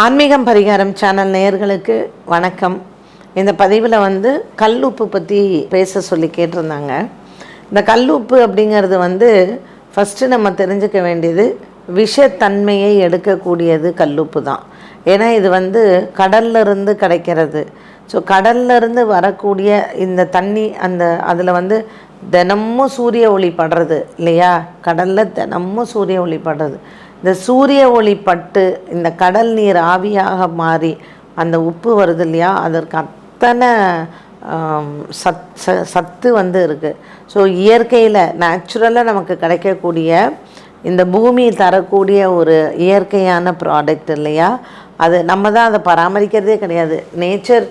ஆன்மீகம் பரிகாரம் சேனல் நேயர்களுக்கு வணக்கம். இந்த பதிவில் வந்து கல்லுப்பு பற்றி பேச சொல்லி கேட்டிருந்தாங்க. இந்த கல்லுப்பு அப்படிங்கிறது வந்து ஃபஸ்ட்டு நம்ம தெரிஞ்சுக்க வேண்டியது விஷத்தன்மையை எடுக்கக்கூடியது கல்லுப்பு தான். ஏன்னா இது வந்து கடல்லிருந்து கிடைக்கிறது. ஸோ கடல்லிருந்து வரக்கூடிய இந்த தண்ணி அந்த அதில் வந்து தினமும் சூரிய ஒளி படுறது இல்லையா? கடலில் தினமும் சூரிய ஒளி படுறது. இந்த சூரிய ஒளி பட்டு இந்த கடல் நீர் ஆவியாக மாறி அந்த உப்பு வருது இல்லையா? அதற்கு அத்தனை சத் ச- சத்து வந்து இருக்குது ஸோ இயற்கையில் நேச்சுரலாக நமக்கு கிடைக்கக்கூடிய இந்த பூமி தரக்கூடிய ஒரு இயற்கையான ப்ராடக்ட் இல்லையா? அது நம்ம தான் அதை பராமரிக்கிறதே கிடையாது. நேச்சர்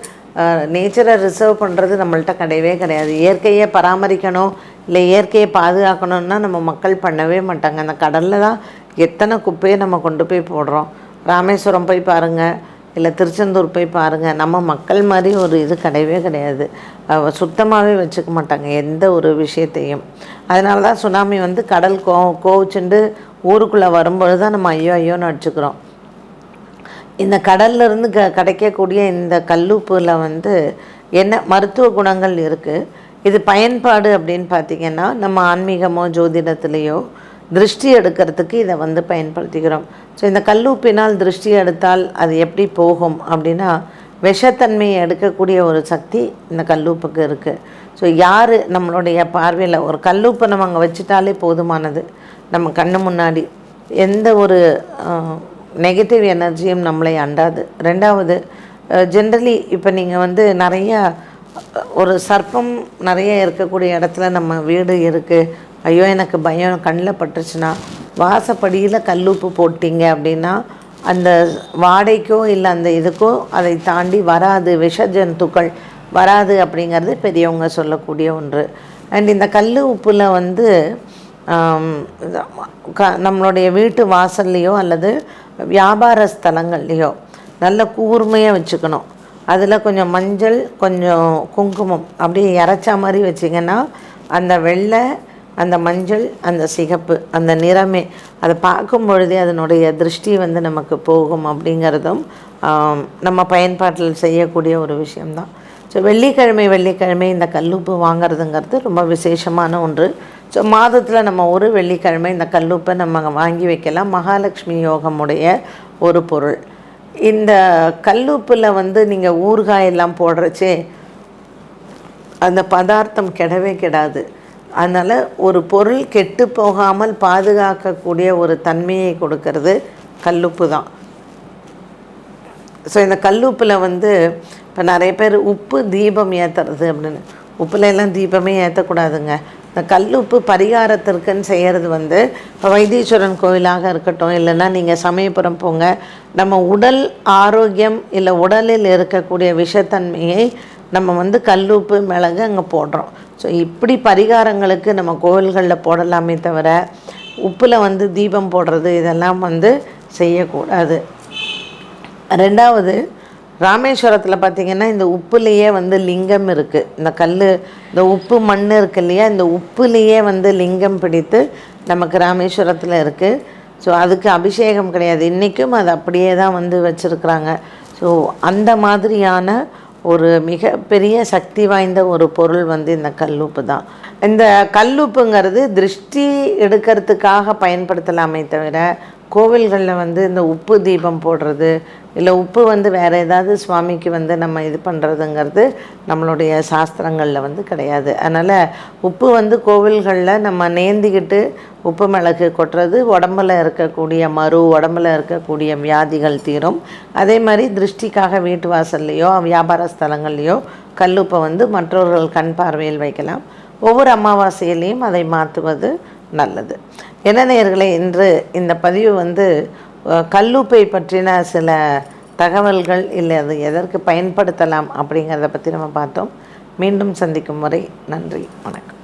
நேச்சரை ரிசர்வ் பண்ணுறது நம்மள்ட்ட கிடையவே கிடையாது. இயற்கையை பராமரிக்கணும் இல்லை இயற்கையை பாதுகாக்கணும்னா நம்ம மக்கள் பண்ணவே மாட்டாங்க. அந்த கடலில் தான் எத்தனை குப்பையை நம்ம கொண்டு போய் போடுறோம்? ராமேஸ்வரம் போய் பாருங்கள் இல்லை திருச்செந்தூர் போய் பாருங்கள் நம்ம மக்கள் மாதிரி ஒரு இது கிடையவே கிடையாது. சுத்தமாகவே வச்சுக்க மாட்டாங்க எந்த ஒரு விஷயத்தையும். அதனால தான் சுனாமி வந்து கடல் கோ கோவிச்சுண்டு ஊருக்குள்ளே வரும்பொழுது தான் நம்ம ஐயோ ஐயோன்னு அடிச்சுக்கிறோம். இந்த கடல்ல இருந்து க கிடைக்கக்கூடிய இந்த கல்லுப்பில் வந்து என்ன மருத்துவ குணங்கள் இருக்குது இது பயன்பாடு அப்படின்னு பார்த்திங்கன்னா நம்ம ஆன்மீகமோ ஜோதிடத்துலேயோ திருஷ்டி எடுக்கிறதுக்கு இதை வந்து பயன்படுத்திக்கிறோம். ஸோ இந்த கல்லூப்பினால் திருஷ்டி எடுத்தால் அது எப்படி போகும் அப்படின்னா விஷத்தன்மையை எடுக்கக்கூடிய ஒரு சக்தி இந்த கல்லூப்புக்கு இருக்குது ஸோ யார் நம்மளுடைய பார்வையில் ஒரு கல்லூப்பை நம்ம அங்கே வச்சுட்டாலே போதுமானது. நம்ம கண்ணு முன்னாடி எந்த ஒரு நெகட்டிவ் எனர்ஜியும் நம்மளை அண்டாது. ரெண்டாவது ஜென்ரலி இப்போ நீங்கள் வந்து நிறைய ஒரு சர்ப்பம் நிறைய இருக்கக்கூடிய இடத்துல நம்ம வீடு இருக்குது ஐயோ எனக்கு பயம் கண்ணில் பட்டுருச்சுன்னா. வாசப்படியில் கல்லுப்பு போட்டிங்க அப்படின்னா அந்த வாடைக்கோ இல்லை அந்த இதுக்கோ அதை தாண்டி வராது விஷ ஜந்துக்கள் வராது அப்படிங்கிறது பெரியவங்க சொல்லக்கூடிய ஒன்று. அண்ட் இந்த கல் உப்பில் வந்து க நம்மளுடைய வீட்டு வாசல்லையோ அல்லது வியாபார ஸ்தலங்கள்லையோ நல்ல கூர்மையாக வச்சுக்கணும். அதில் கொஞ்சம் மஞ்சள் கொஞ்சம் குங்குமம் அப்படியே இறைச்சா மாதிரி வச்சிங்கன்னா அந்த வெள்ளை அந்த மஞ்சள் அந்த சிகப்பு அந்த நிறமே அதை பார்க்கும் பொழுதே அதனுடைய திருஷ்டி வந்து நமக்கு போகும் அப்படிங்கிறதும் நம்ம பயன்பாட்டில் செய்யக்கூடிய ஒரு விஷயம்தான். ஸோ வெள்ளிக்கிழமை வெள்ளிக்கிழமை இந்த கல்லுப்பு வாங்குறதுங்கிறது ரொம்ப விசேஷமான ஒன்று. ஸோ மாதத்தில் நம்ம ஒரு வெள்ளிக்கிழமை இந்த கல்லுப்பை நம்ம வாங்கி வைக்கலாம். மகாலட்சுமி யோகமுடைய ஒரு பொருள். இந்த கல்லுப்பில் வந்து நீங்கள் ஊறுகாய் எல்லாம் போடுறச்சே அந்த பதார்த்தம் கெடவே கெடாது. அதனால் ஒரு பொருள் கெட்டு போகாமல் பாதுகாக்கக்கூடிய ஒரு தன்மையை கொடுக்கறது கல்லுப்பு தான். ஸோ இந்த கல்லுப்பில் வந்து இப்போ நிறைய பேர் உப்பு தீபம் ஏற்றுறது அப்படின்னு. உப்புல எல்லாம் தீபமே ஏற்றக்கூடாதுங்க இந்த கல்லுப்பு பரிகாரத்திற்குன்னு செய்கிறது வந்து இப்போ வைத்தீஸ்வரன் கோவிலாக இருக்கட்டும் இல்லைன்னா நீங்கள் சமயபுரம் போங்க நம்ம உடல் ஆரோக்கியம் இல்லை உடலில் இருக்கக்கூடிய விஷத்தன்மையை நம்ம வந்து கல்லுப்பு மிளகு அங்கே போடுறோம். ஸோ இப்படி பரிகாரங்களுக்கு நம்ம கோவில்களில் போடலாமே தவிர உப்பில் வந்து தீபம் போடுறது இதெல்லாம் வந்து செய்யக்கூடாது. ரெண்டாவது ராமேஸ்வரத்தில் பார்த்தீங்கன்னா இந்த உப்புலேயே வந்து லிங்கம் இருக்குது இந்த கல் இந்த உப்பு மண் இருக்கு இல்லையா இந்த உப்புலேயே வந்து லிங்கம் பிடித்து நமக்கு ராமேஸ்வரத்தில் இருக்குது ஸோ அதுக்கு அபிஷேகம் கிடையாது. இன்றைக்கும் அது அப்படியே தான் வந்து வச்சுருக்குறாங்க. ஸோ அந்த மாதிரியான ஒரு மிகப்பெரிய சக்தி வாய்ந்த ஒரு பொருள் வந்து இந்த கல்லுப்பு தான். இந்த கல்லுப்புங்கிறது திருஷ்டி எடுக்கிறதுக்காக பயன்படுத்தலாமே தவிர கோவில்களில் வந்து இந்த உப்பு தீபம் போடுறது இல்லை உப்பு வந்து வேறு ஏதாவது சுவாமிக்கு வந்து நம்ம இது பண்ணுறதுங்கிறது நம்மளுடைய சாஸ்திரங்களில் வந்து கிடையாது. அதனால் உப்பு வந்து கோவில்களில் நம்ம நேந்திக்கிட்டு உப்பு மிளகு கொட்டுறது உடம்புல இருக்கக்கூடிய மறு உடம்புல இருக்கக்கூடிய வியாதிகள் தீரும். அதே மாதிரி திருஷ்டிக்காக வீட்டு வாசல்லையோ வியாபார ஸ்தலங்கள்லையோ கல்லுப்பை வந்து மற்றவர்கள் கண் பார்வையில் வைக்கலாம். ஒவ்வொரு அமாவாசையிலையும் அதை மாற்றுவது நல்லது. என்ன நேர்களை இன்று இந்த பதிவு வந்து கல்லூப்பை பற்றின சில தகவல்கள் இல்லை அது எதற்கு பயன்படுத்தலாம் அப்படிங்கிறத பற்றி நம்ம பார்த்தோம். மீண்டும் சந்திக்கும் வரை நன்றி வணக்கம்.